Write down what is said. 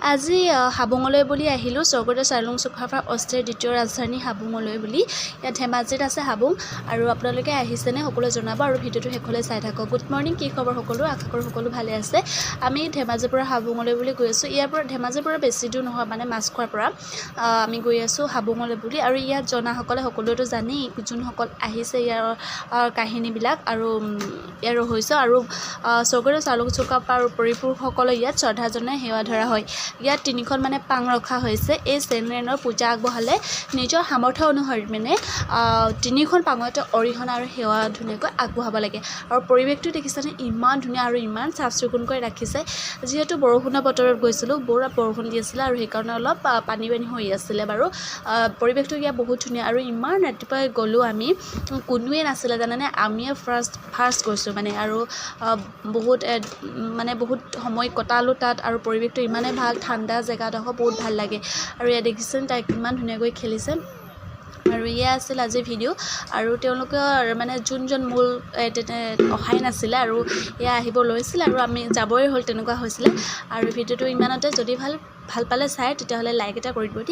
আজি হাবুঙলৈ বুলি আহিলোঁ। স্বৰ্গদেউ চাউলুং চুকাফাৰ অস্থায়ী দ্বিতীয় ৰাজধানী হাবুঙলৈ বুলি। ইয়াত ধেমাজিত আছে হাবুং। আৰু আপোনালোকে আহিছেনে সকলোৱে জনাব আৰু ভিডিঅ'টো শেষলৈ চাই থাকক। গুড মৰ্ণিং কি খবৰ সকলো? আশা কৰোঁ সকলো ভালে আছে। আমি ধেমাজিৰ পৰা হাবুঙলৈ বুলি গৈ আছোঁ। ইয়াৰ পৰা ধেমাজিৰ পৰা বেছি দূৰ নহয় মানে মাছখোৱাৰ পৰা। আমি গৈ আছোঁ হাবুঙলৈ বুলি। আৰু ইয়াত জনাসকলে সকলোৱেতো জানেই যোনসকল আহিছে ইয়াৰ কাহিনীবিলাক আৰু ইয়াৰ ৰহস্য। আৰু স্বৰ্গদেউ চাউলুং চুকাফা আৰু পৰিপুৰুষসকলে ইয়াত শ্ৰদ্ধা জনাই সেৱা ধৰা হয়। ইয়াত তিনিখন মানে পাং ৰখা হৈছে। এই চেনেনৰ পূজা আগবঢ়ালে নিজৰ সামৰ্থ্য অনুসৰি মানে তিনিখন পাঙতে অৰিহণা আৰু সেৱা ধুনীয়াকৈ আগবঢ়াব লাগে। আৰু পৰিৱেশটো দেখিছেনে? ইমান ধুনীয়া আৰু ইমান চাফ চিকুণকৈ ৰাখিছে। যিহেতু বৰষুণৰ বতৰত গৈছিলোঁ বৰ বৰষুণ দি আছিলে আৰু সেইকাৰণে অলপ পানী পানী হৈ আছিলে বাৰু। পৰিৱেশটো ইয়াত বহুত ধুনীয়া আৰু ইমান ৰাতিপুৱাই গ'লোঁ আমি। কোনোৱে নাছিলে জানেনে? আমিয়ে ফাৰ্ষ্ট ফাৰ্ষ্ট গৈছোঁ মানে। আৰু বহুত মানে বহুত সময় কটালোঁ তাত আৰু পৰিৱেশটো ইমানেই ভাল ঠাণ্ডা জেগাডোখৰ বহুত ভাল লাগে। আৰু ইয়াত দেখিছেনে তাই কিমান ধুনীয়াকৈ খেলিছে। আৰু এয়া আছিল আজিৰ ভিডিঅ' আৰু তেওঁলোকৰ মানে যোনজন মূল তেনে- অহাই নাছিলে আৰু এয়া আহিব লৈছিলে আৰু আমি যাবই হ'ল তেনেকুৱা হৈছিলে। আৰু ভিডিঅ'টো ইমানতে যদি ভাল ভাল পালে চাই তেতিয়াহ'লে লাইক এটা কৰি দিব দেই।